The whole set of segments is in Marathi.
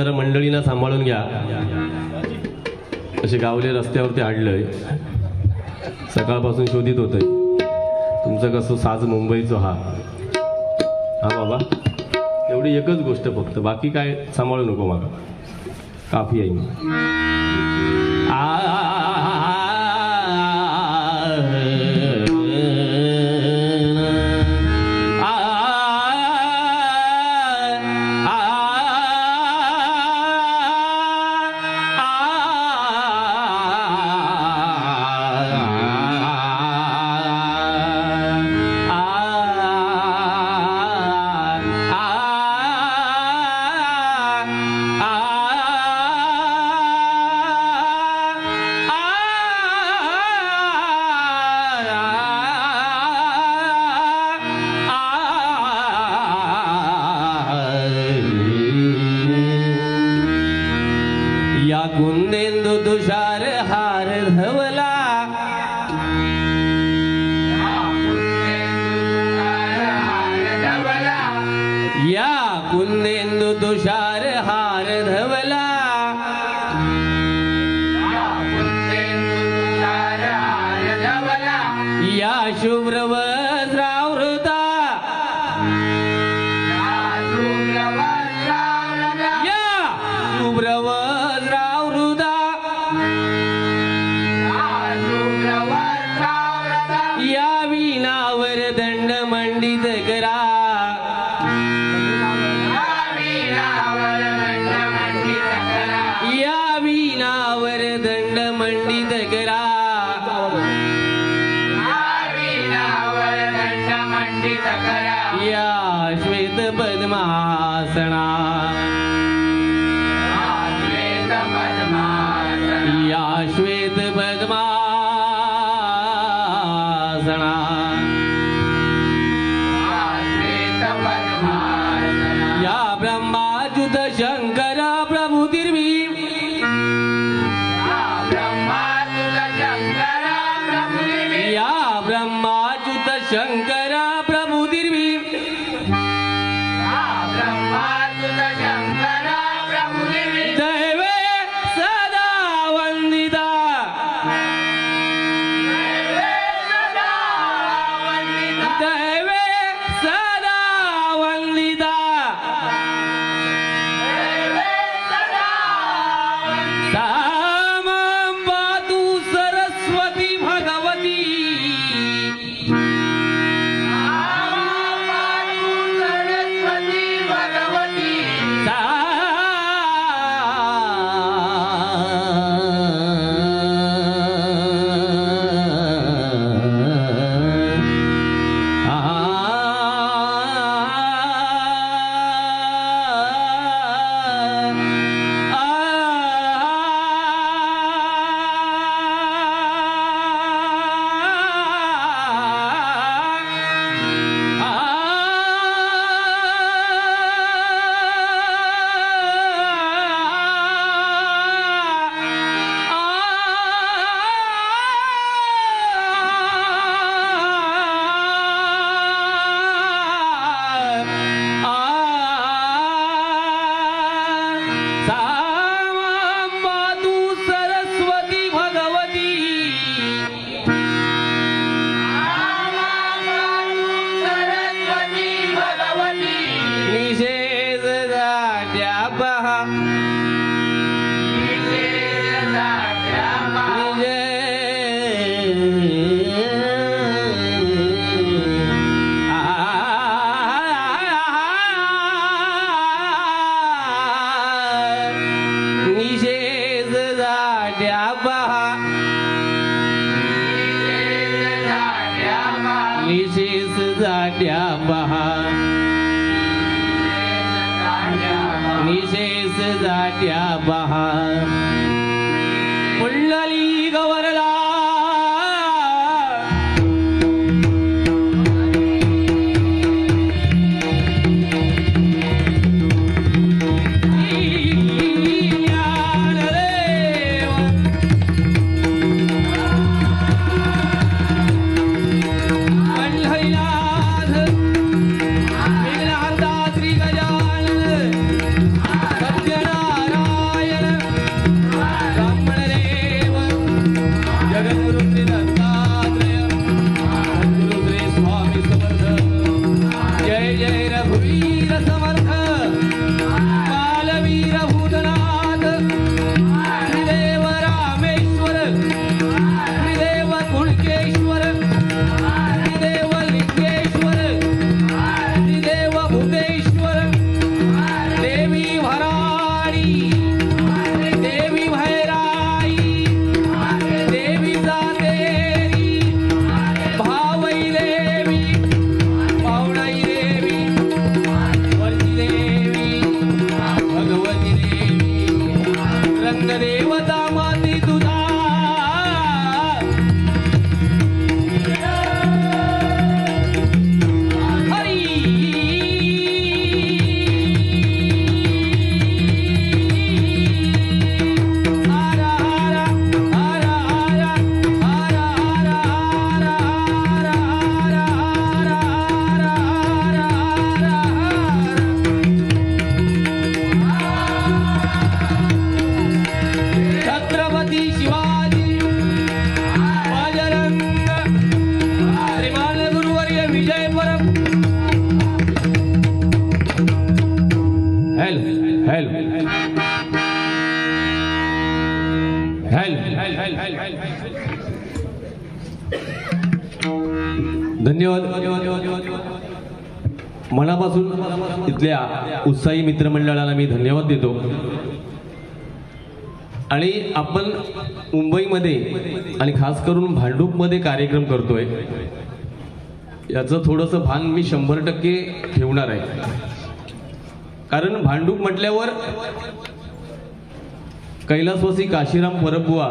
जरा मंडळींना सांभाळून घ्या. असे गावले रस्त्यावरती आडलंय. सकाळपासून शोधित होतंय. तुमचं कसं साज मुंबईचं हा. हा बाबा. एवढी एकच गोष्ट फक्त. बाकी काय सांभाळू नको मला. काफी आहे. आ तुषार हार धवला या श्वेत पद्मासना दैवे सदा जाट्या पहा हॅलो हॅलो धन्यवाद. मनापासून इथल्या उत्साही मित्रमंडळाला मी धन्यवाद देतो. आणि आपण मुंबईमध्ये आणि खास करून भांडूपमध्ये कार्यक्रम करतोय. याचं थोडंसं भान मी शंभर टक्के ठेवणार आहे. कारण भांडूप म्हटल्यावर कैलासवासी काशीराम परबुवा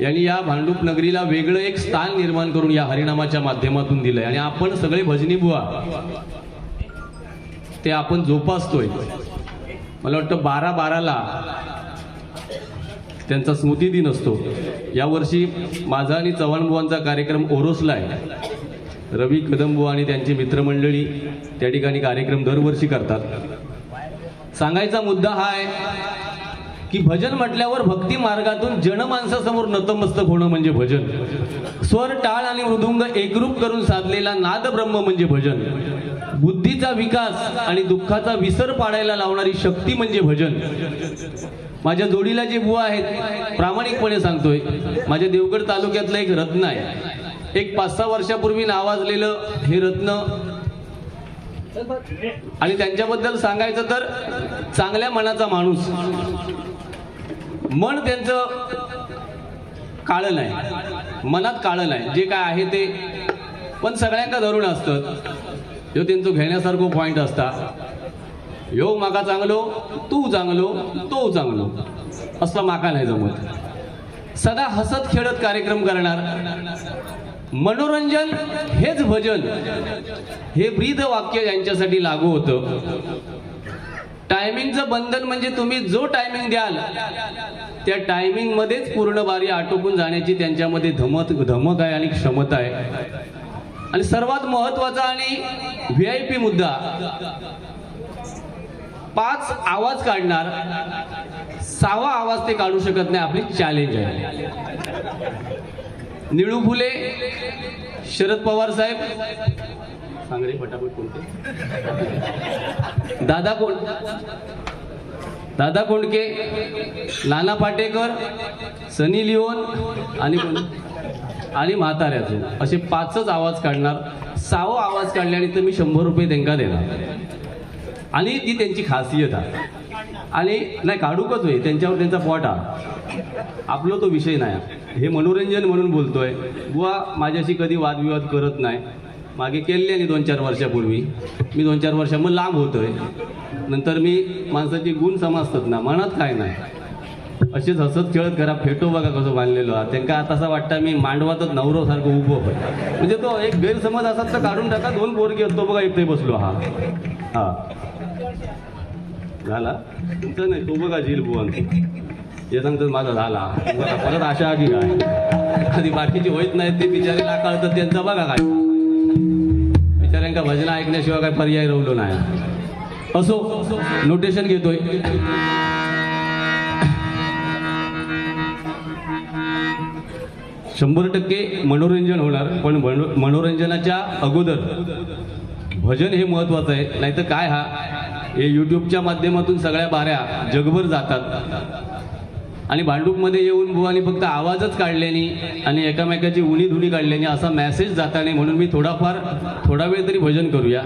यांनी या भांडूप नगरीला वेगळं एक स्थान निर्माण करून या हरिनामाच्या माध्यमातून दिलंय. आणि आपण सगळे भजनी बुवा ते आपण जोपासतोय. मला वाटतं बारा बाराला त्यांचा स्मृती दिन असतो यावर्षी माझा आणि चव्हाण बुवांचा कार्यक्रम ओरोसला आहे. रवी कदंबू आणि त्यांची मित्रमंडळी त्या ठिकाणी कार्यक्रम दरवर्षी करतात. सांगायचा मुद्दा हा आहे की भजन म्हटल्यावर भक्ती मार्गातून जनमानसासमोर नतमस्तक होणं म्हणजे भजन. स्वर टाळ आणि मृदुंग एकरूप करून साधलेला नाद ब्रह्म म्हणजे भजन. बुद्धीचा विकास आणि दुःखाचा विसर पाडायला लावणारी शक्ती म्हणजे भजन. माझ्या जोडीला जे बुवा आहेत प्रामाणिकपणे सांगतोय माझ्या देवगड तालुक्यातलं एक रत्न आहे. एक पाच सहा वर्षापूर्वी नावाजलेलं हे रत्न. आणि त्यांच्याबद्दल सांगायचं तर चांगल्या मनाचा माणूस. मन त्यांचं काळं नाही. मनात काळं नाही. जे काय आहे ते पण सगळ्यांका धरून असतं. ह्यो त्यांचं घेण्यासारखं पॉईंट असता. ह्यो माका चांगलो तू चांगलो तो चांगलो. असं माका नाही जमत. सदा हसत खेळत कार्यक्रम करणार. मनोरंजन हेच भजन. हे ब्रीद वाक्य यांच्यासाठी लागू होतं. टायमिंगचं बंधन म्हणजे तुम्ही जो टायमिंग द्याल त्या टायमिंग मध्येच पूर्ण बारी आटोपून जाण्याची त्यांच्यामध्ये धमक धमक आहे आणि क्षमता आहे. आणि सर्वात महत्त्वाचा आणि व्ही आय पी मुद्दा पाच आवाज काढणार सहावा आवाज ते काढू शकत नाही आपली चॅलेंज आहे. निळू फुले शरद पवार साहेब. सांगरे पटापट कोणते दादा कोण? दादा कोंडके नाना पाटेकर सनी लिओन आणि आणि म्हाताऱ्यातून असे पाचच आवाज काढणार. सहावा आवाज काढल्याने तर मी शंभर रुपये त्यांना देणार. आणि ती त्यांची खासियत आहे. आणि नाही काढूकच होय. त्यांच्यावर त्यांचा पोट हा आपलं तो विषय नाही. हे मनोरंजन म्हणून बोलतोय. बुवा माझ्याशी कधी वादविवाद करत नाही. मागे केले आणि दोन चार वर्षापूर्वी. मी दोन चार वर्षा मग लांब होतोय. नंतर मी माणसाचे गुण समजतात ना मनात काय नाही. असेच हसत खेळत घरा फेटो बघा कसं बांधलेलो. हा त्यांना आता असं वाटतं मी मांडवातच नवरोसारखं उभं होय म्हणजे तो एक गैरसमज असत तर काढून टाका दोन पोरगी असतो बघा इथे बसलो हा. हा. झाला? तुमचं नाही तो बघा झील बुवा. हे सांगतात माझा झाला. बघा, परत आशा की? काय आधी बाकीची होत नाहीत ते बिचारे तर त्यांचा बघा काय. बिचाऱ्यांका भजन ऐकण्याशिवाय काय पर्याय राहिलो नाही. असो नोटेशन घेतोय. शंभर टक्के मनोरंजन होणार पण मनो- मनोरंजनाच्या अगोदर. भजन हे महत्वाचं आहे नाहीतर काय हा? हे युट्यूबच्या माध्यमातून सगळ्या बाऱ्या जगभर जातात. आणि भांडूपमध्ये येऊन बुवानी फक्त आवाजच काढल्याने आणि एकामेकाची उणी धुणी काढल्याने असा मेसेज जाता नाही म्हणून मी थोडाफार थोडा वेळ तरी भजन करूया.